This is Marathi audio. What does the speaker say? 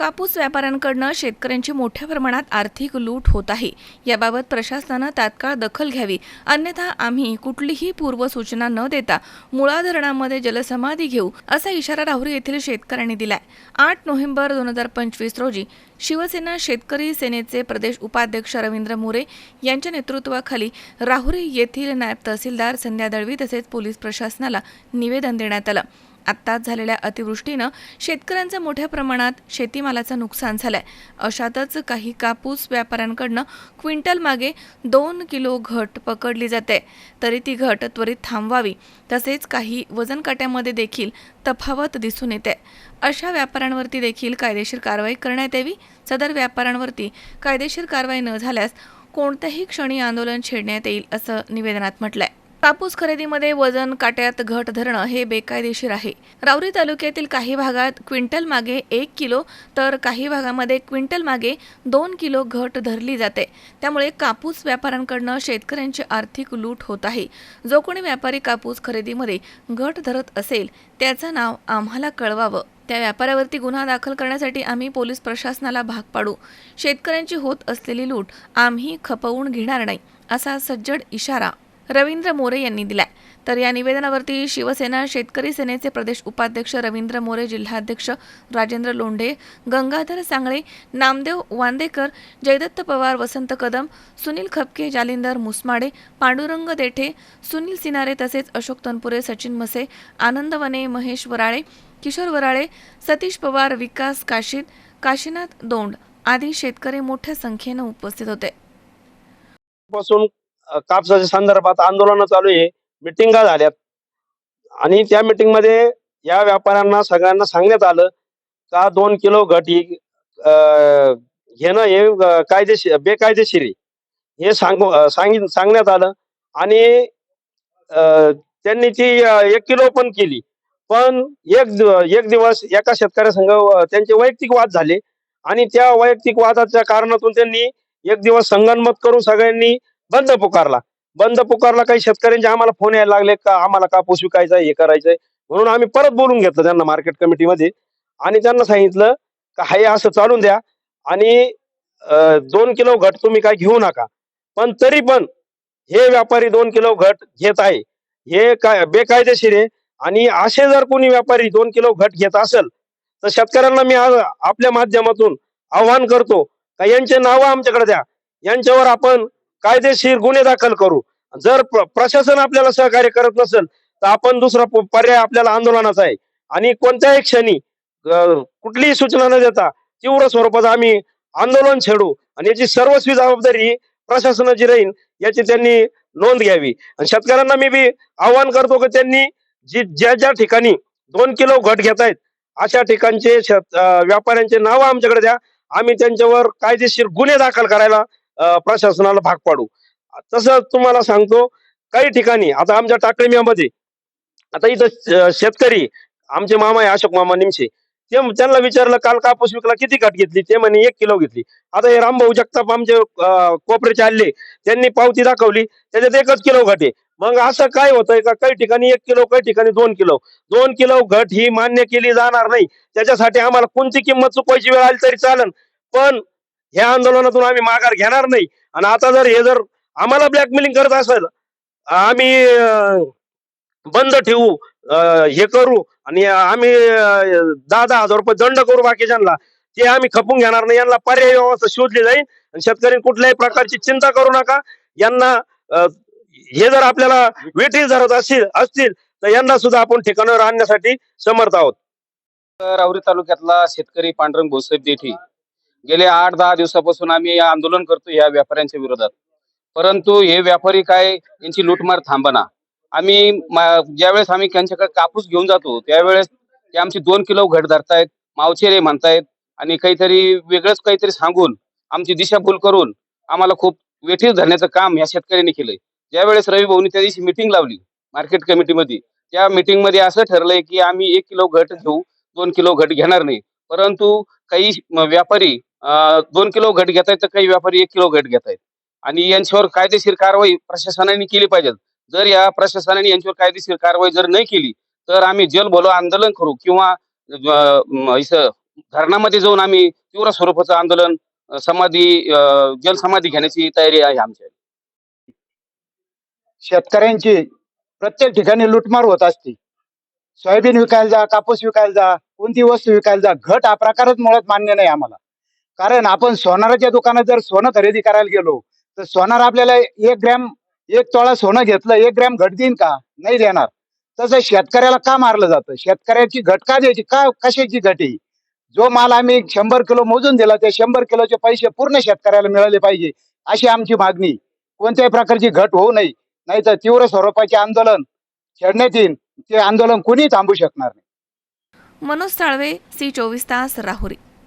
कापूस व्यापाऱ्यांकडनं शेतकऱ्यांची मोठ्या प्रमाणात आर्थिक लूट होत आहे. याबाबत प्रशासनानं तात्काळ दखल घ्यावी. अन्यथा आम्ही कुठलीही पूर्वसूचना न देता मुळा धरणामध्ये जलसमाधी घेऊ असा इशारा राहुरी येथील शेतकऱ्यांनी दिलाय. आठ नोव्हेंबर दोन हजार पंचवीस रोजी शिवसेना शेतकरी सेनेचे प्रदेश उपाध्यक्ष रवींद्र मोरे यांच्या नेतृत्वाखाली राहुरी येथील नायब तहसीलदार संध्या दळवी तसेच पोलीस प्रशासनाला निवेदन देण्यात आलं. आत्ताच झालेल्या अतिवृष्टीनं शेतकऱ्यांचं मोठ्या प्रमाणात शेतीमालाचं नुकसान झालंय. अशातच काही कापूस व्यापाऱ्यांकडनं क्विंटल मागे दोन किलो घट पकडली जाते. तरी ती घट त्वरित थांबवावी. तसेच काही वजन काट्यामध्ये देखील तफावत दिसून येते. अशा व्यापाऱ्यांवरती देखील कायदेशीर कारवाई करण्यात यावी. सदर व्यापाऱ्यांवरती कायदेशीर कारवाई न झाल्यास कोणत्याही क्षणी आंदोलन छेडण्यात येईल असं निवेदनात म्हटलंय. कापूस खरेदीमध्ये वजन काट्यात घट धरणं हे बेकायदेशीर आहे. राऊरी तालुक्यातील काही भागात क्विंटल मागे एक किलो तर काही भागामध्ये क्विंटल मागे दोन किलो घट धरली जाते. त्यामुळे कापूस व्यापाऱ्यांकडनं शेतकऱ्यांची आर्थिक लूट होत आहे. जो कोणी व्यापारी कापूस खरेदीमध्ये घट धरत असेल त्याचं नाव आम्हाला कळवावं. त्या व्यापाऱ्यावरती गुन्हा दाखल करण्यासाठी आम्ही पोलीस प्रशासनाला भाग पाडू. शेतकऱ्यांची होत असलेली लूट आम्ही खपवून घेणार नाही असा सज्जड इशारा रवींद्र मोरे यांनी दिलाय. तर या निवेदनावरती शिवसेना शेतकरी सेनेचे प्रदेश उपाध्यक्ष रवींद्र मोरे जिल्हाध्यक्ष राजेंद्र लोंढे गंगाधर सांगळे नामदेव वांदेकर जयदत्त पवार वसंत कदम सुनील खपके जालिंदर मुसमाडे पांडुरंग देठे सुनील सिनारे तसेच अशोक तनपुरे सचिन मसे आनंद वने महेश वराळे किशोर वराळे सतीश पवार विकास काशीद काशीनाथ दोंड आदी शेतकरी मोठ्या संख्येनं उपस्थित होते. पासून कापसाच्या संदर्भात आंदोलन चालू आहे. मिटिंगा झाल्यात? आणि त्या मीटिंगमध्ये या व्यापाऱ्यांना सगळ्यांना सांगण्यात आलं का दोन किलो घट ही घेणं हे कायदेशीर बेकायदेशीर आहे. हे सांगू सांगित सांगण्यात आलं. आणि त्यांनी ती एक किलो पण केली. पण एक दिव- एक दिवस एका शेतकऱ्या संघ त्यांचे वैयक्तिक वाद झाले. आणि त्या वैयक्तिक वादाच्या कारणातून त्यांनी एक दिवस संगनमत करून सगळ्यांनी बंद पुकारला. बंद पुकारला काही शेतकऱ्यांचे आम्हाला फोन यायला लागले का आम्हाला कापूस विकायचा हे करायचंय? म्हणून आम्ही परत बोलून घेतलं त्यांना मार्केट कमिटीमध्ये आणि त्यांना सांगितलं का हे असं चालून द्या. आणि दोन किलो घट तुम्ही काय घेऊ नका. पण तरी पण हे व्यापारी दोन किलो घट घेत आहे. हे काय बेकायदेशीर आहे. आणि असे जर कोणी व्यापारी दोन किलो घट घेत असेल तर शेतकऱ्यांना मी आज आपल्या माध्यमातून आव्हान करतो का यांचे नावं आमच्याकडे द्या. यांच्यावर आपण कायदेशीर गुन्हे दाखल करू. जर प्रशासन आपल्याला सहकार्य करत नसेल तर आपण दुसरा प- पर्याय आपल्याला आंदोलनाचा आहे. आणि कोणत्याही क्षणी कुठलीही सूचना न देता तीव्र स्वरूपात आम्ही आंदोलन छेडू. आणि याची सर्वस्वी जबाबदारी प्रशासनाची राहील याची त्यांनी नोंद घ्यावी. आणि शेतकऱ्यांना मी बी आवाहन करतो की त्यांनी जी ज्या ज्या ठिकाणी दोन किलो घट घेत आहेत अशा ठिकाणचे शेत- व्यापाऱ्यांचे नावं आमच्याकडे द्या. आम्ही त्यांच्यावर कायदेशीर गुन्हे दाखल करायला प्रशासनाला भाग पाडू. तसं तुम्हाला सांगतो काही ठिकाणी आता आमच्या टाकळीमध्ये आता इथं शेतकरी आमचे मामा आहे अशोक मामा निमशे ते त्यांना विचारलं काल कापूस विकला किती काट घेतली? ते म्हणे एक किलो घेतली. आता हे रामभाऊ जगताप आमचे कोपऱ्याचे आले त्यांनी पावती दाखवली त्याच्यात एकच किलो घट आहे. मग असं काय होतंय का काही ठिकाणी एक किलो काही ठिकाणी दोन किलो. दोन किलो घट ही मान्य केली जाणार नाही. त्याच्यासाठी आम्हाला कोणती किंमत चुकवायची वेळ आली तरी चालन पण ह्या आंदोलनातून आम्ही माघार घेणार नाही. आणि आता जर हे जर आम्हाला ब्लॅकमेलिंग करत असेल आम्ही बंद ठेवू अं, हे करू आणि आम्ही दहा दहा हजार रुपये दंड करू बाकीच्यांना ते आम्ही खपून घेणार नाही. यांना पर्याय व्यवस्था शोधली जाईल आणि शेतकरी कुठल्याही प्रकारची चिंता करू नका. यांना हे जर आपल्याला वेठी धरत असतील असतील तर यांना सुद्धा आपण ठिकाणावर आणण्यासाठी समर्थ आहोत. राहुरी तालुक्यातला शेतकरी पांडुरंग भोसेब देठी गेले आठ दहा दिवसापासून आम्ही आंदोलन करतो या व्यापाऱ्यांच्या विरोधात. परंतु हे व्यापारी काय यांची लूटमार थांबना. आम्ही मा- ज्यावेळेस आम्ही त्यांच्याकडे कापूस घेऊन जातो त्यावेळेस ते आमची दोन किलो घट धरतायत मावचेरे म्हणतायत आणि काहीतरी वेगळंच काहीतरी सांगून आमची दिशाभूल करून आम्हाला खूप वेठीस धरण्याचं काम या शेतकऱ्यांनी केलंय. ज्यावेळेस रवी भाऊनी त्या दिवशी मिटिंग लावली मार्केट कमिटीमध्ये. त्या मिटिंगमध्ये असं ठरलंय की आम्ही एक किलो घट घेऊ दोन किलो घट घेणार नाही. परंतु काही व्यापारी दोन किलो घट घेत आहेत तर काही व्यापारी एक किलो घट घेत आहेत आणि यांच्यावर कायदेशीर कारवाई प्रशासनाने केली पाहिजे. जर या प्रशासनाने यांच्यावर कायदेशीर कारवाई जर नाही केली तर आम्ही जल बोलो आंदोलन करू किंवा धरणामध्ये जाऊन आम्ही तीव्र स्वरूपाचं आंदोलन समाधी जल जलसमाधी घेण्याची तयारी आहे आमच्या शेतकऱ्यांची प्रत्येक ठिकाणी लुटमार होत असते. सोयाबीन विकायला जा कापूस विकायला जा कोणती वस्तू विकायला जा घट हा प्रकारच मुळात मान्य नाही आम्हाला. कारण आपण सोनाराच्या दुकानात जर सोनं खरेदी करायला गेलो तर सोनार आपल्याला एक ग्रॅम एक तोळा सोनं घेतलं एक ग्रॅम घट देईन का? नाही देणार. तसं शेतकऱ्याला का मारलं जातं? शेतकऱ्याची घट का द्यायची? का कशाची घट आहे? जो माल आम्ही शंभर किलो मोजून दिला त्या शंभर किलोचे पैसे पूर्ण शेतकऱ्याला मिळाले पाहिजे अशी आमची मागणी कोणत्याही प्रकारची घट होऊ नये. नाही तर तीव्र स्वरूपाचे आंदोलन छेडण्यात येईल. ते आंदोलन कुणी थांबू शकणार नाही. मनोज साळवे सी चोवीस तास राहुरी.